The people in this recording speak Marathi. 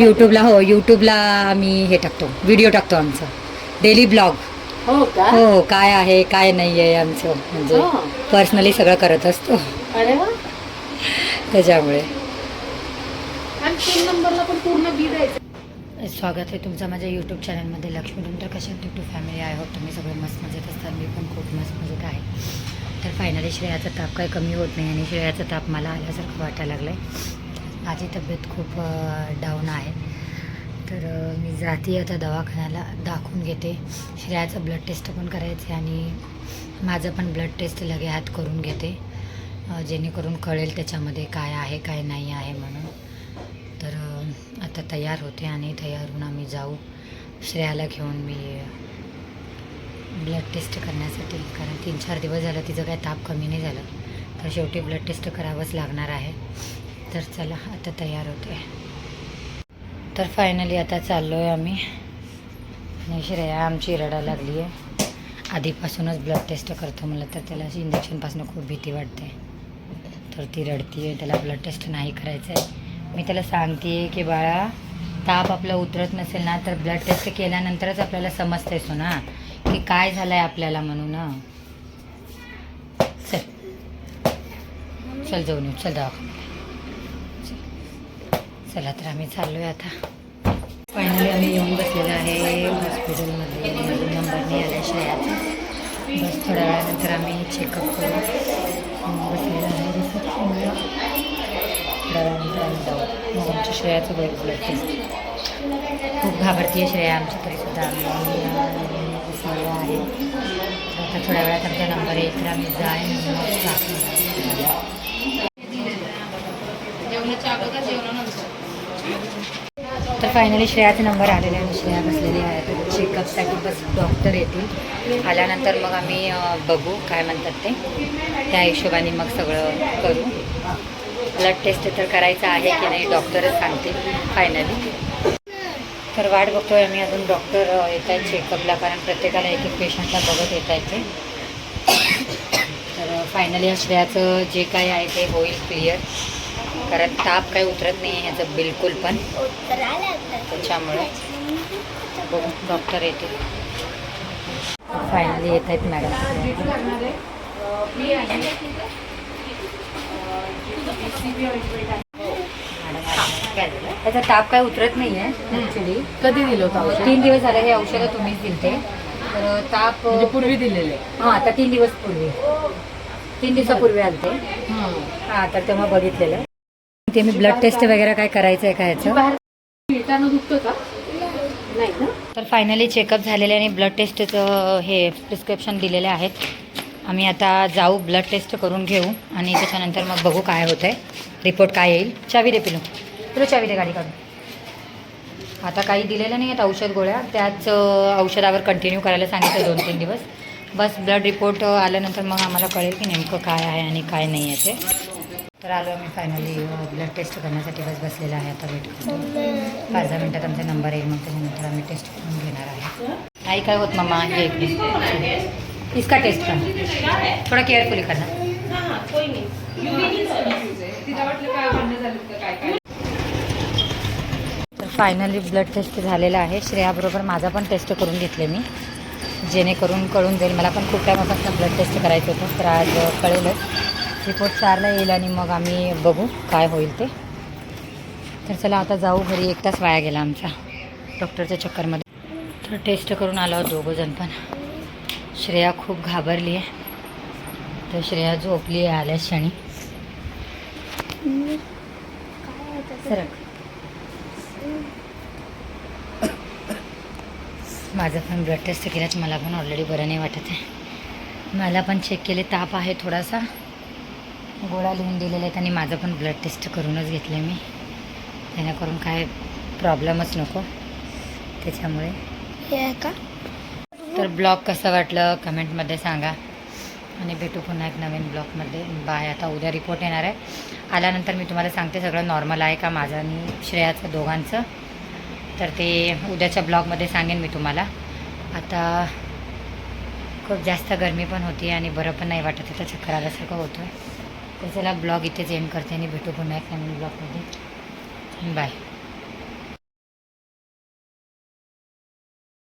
यूट्यूबला हो यूट्यूबला आम्ही हे टाकतो. व्हिडिओ टाकतो आमचं. डेली ब्लॉग हो का? हो काय आहे काय नाही आहे आमचं. म्हणजे हो. पर्सनली सगळं करत असतो. त्याच्यामुळे. स्वागत आहे तुमचं माझ्या यूट्यूब चॅनलमध्ये लक्ष्मी तुमचं कशा यूट्यूब फॅमिली आहे? होत तुम्ही सगळे मस्त मजेत असतात. मी पण खूप मस्त मजेत आहे. तर फायनली श्रेयाचा ताप काही कमी होत नाही आणि श्रेयाचा ताप मला आल्यासारखं वाटायला लागलं आहे माझी तब्येत खूप डाऊन आहे. तर मी जाते आता दवाखान्याला दाखवून घेते. श्रेयाचं ब्लड टेस्ट पण करायचे आणि माझं पण ब्लड टेस्ट लगे हात करून घेते. जेणेकरून कळेल त्याच्यामध्ये काय आहे काय नाही आहे म्हणून. तर आता तयार होते आणि तयार होऊन आम्ही जाऊ. श्रेयाला घेऊन मी ब्लड टेस्ट करण्यासाठी कारण तीन चार दिवस झालं तिचं काय ताप कमी नाही झालं. तर शेवटी ब्लड टेस्ट करावंच लागणार आहे. तर चला आता तयार होते तर फायनली आता चाललो आहे आम्ही. आणि श्रेया आमची रडा लागली आहे. आधीपासूनच ब्लड टेस्ट करतो म्हणलं तर त्याला अशी इंजेक्शनपासून खूप भीती वाटते. तर ती रडती आहे त्याला ब्लड टेस्ट नाही करायचं आहे मी त्याला सांगते की बाळा ताप आपला उतरत नसेल ना तर ब्लड टेस्ट केल्यानंतरच आपल्याला समजते सोना की काय झालं आहे आपल्याला म्हणून. चल. चल जाऊन येऊ चल दवाखान्यात. चला तर आम्ही चाललो आहे आता. फायनली आम्ही येऊन बसलेलो आहे हॉस्पिटलमध्ये नंबर नाही आल्याशिवाय श्रेयाचा बस थोड्या वेळानंतर आम्ही चेकअप करू बसलेलो आहे. रिसेप्शनला थोड्या वेळानंतर आम्ही जाऊ. मग आमच्या श्रेयाचं ब्लड ब्लड टेस्ट खूप घाबरती आहे श्रेया आमची तरीसुद्धा आम्ही बसलेलो आहे. आता थोड्या वेळात आमचा नंबर येईल तर आम्ही जाय मग जेवणाच्या अगोदर जेवणानंतर. तर फायनली श्रेयाचा नंबर आलेला आहे आणि श्रेया बसलेली आहे. चेकअपसाठी बस डॉक्टर येतील. आल्यानंतर मग आम्ही बघू काय म्हणतात ते. त्या हिशोबाने मग सगळं करू. ब्लड टेस्ट तर करायचं आहे की नाही डॉक्टरच सांगतील फायनली तर वाट बघतोय आम्ही अजून डॉक्टर येत आहेत चेकअपला कारण प्रत्येकाला एक एक पेशंटला बघत येत आहेत ते. तर फायनली श्रेयाचं जे काय आहे ते होईल क्लिअर कारण ताप काही उतरत नाही आहे ह्याचं बिलकुल पण. त्याच्यामुळे बघू डॉक्टर येतील फायनली येत आहेत मॅडम त्याचा ताप काय उतरत नाही आहे ॲक्च्युली कधी दिलं होतं तीन दिवस झाले हे औषधं तुम्हीच दिलते. तर ताप म्हणजे पूर्वी दिलेले. हां आता तीन दिवस पूर्वी. तीन दिवसापूर्वी आलते. हां हां तर तेव्हा बघितलेलं. ते मी ब्लड टेस्ट वगैरे काय करायचं आहे का ह्याचं बाहेर येताना दुखतं का? नाही ना. तर फायनली चेकअप झालेले आणि ब्लड टेस्टचं हे प्रिस्क्रिप्शन दिलेले आहेत. आम्ही आता जाऊ ब्लड टेस्ट करून घेऊ आणि त्याच्यानंतर मग बघू काय होतं आहे रिपोर्ट काय येईल. चावी दे पिलू. तुला चावी दे गाडी काढून. आता काही दिलेलं नाही आहेत औषध गोळ्या. त्याच औषधावर कंटिन्यू करायला सांगितलं दोन तीन दिवस. बस ब्लड रिपोर्ट आल्यानंतर मग आम्हाला कळेल की नेमकं काय आहे आणि काय नाही आहे ते. तर आलो आम्ही फायनली ब्लड टेस्ट करण्यासाठी बस बसलेला आहे आता वेट करतो पाच दहा मिनटात आमचा नंबर येईल मग त्याच्यानंतर आम्ही टेस्ट करून घेणार आहे. आई काय होत मम्मा हे इकडे. इसका टेस्ट कर. थोडा केअरफुली करणार तर फायनली ब्लड टेस्ट झालेला आहे. श्रेयाबरोबर माझा पण टेस्ट करून घेतले मी. जेणेकरून कळून जाईल मला पण खूप टायमापासून ब्लड टेस्ट करायचं होतं तर आज कळेलच रिपोर्ट चारला येईल आणि मग आम्ही बघू काय होईल ते. तर चला आता जाऊ घरी एक तास वाया गेला आमचा डॉक्टरच्या चक्करमध्ये. तर टेस्ट करून आलो दोघं दोघंजण पण. श्रेया खूप घाबरली आहे. तर श्रेया झोपली आहे आल्या क्षणी. सरक. माझं पण ब्लड टेस्ट केल्याच मला पण ऑलरेडी बरं नाही वाटत आहे. मला पण चेक केले ताप आहे थोडासा. गोळ्या लिहून दिलेल्या आहेत आणि माझं पण ब्लड टेस्ट करूनच घेतलं आहे मी. जेणेकरून काय प्रॉब्लेमच नको. त्याच्यामुळे. हे का? तर ब्लॉग कसं वाटलं? कमेंटमध्ये सांगा. आणि भेटू पुन्हा एक नवीन ब्लॉगमध्ये बाय आता उद्या रिपोर्ट येणार आहे. आल्यानंतर मी तुम्हाला सांगते सगळं नॉर्मल आहे का माझं आणि श्रेयाचं दोघांचं. तर ते उद्याच्या ब्लॉगमध्ये सांगेन मी तुम्हाला. आता खूप जास्त गरमी पण होती आणि बरं पण नाही वाटत. आहे चक्कर आल्यासारखं होतं आहे तर चला ब्लॉग इथेच एंड करते आणि भेटू पुन्हा एक नवीन ब्लॉगमध्ये. बाय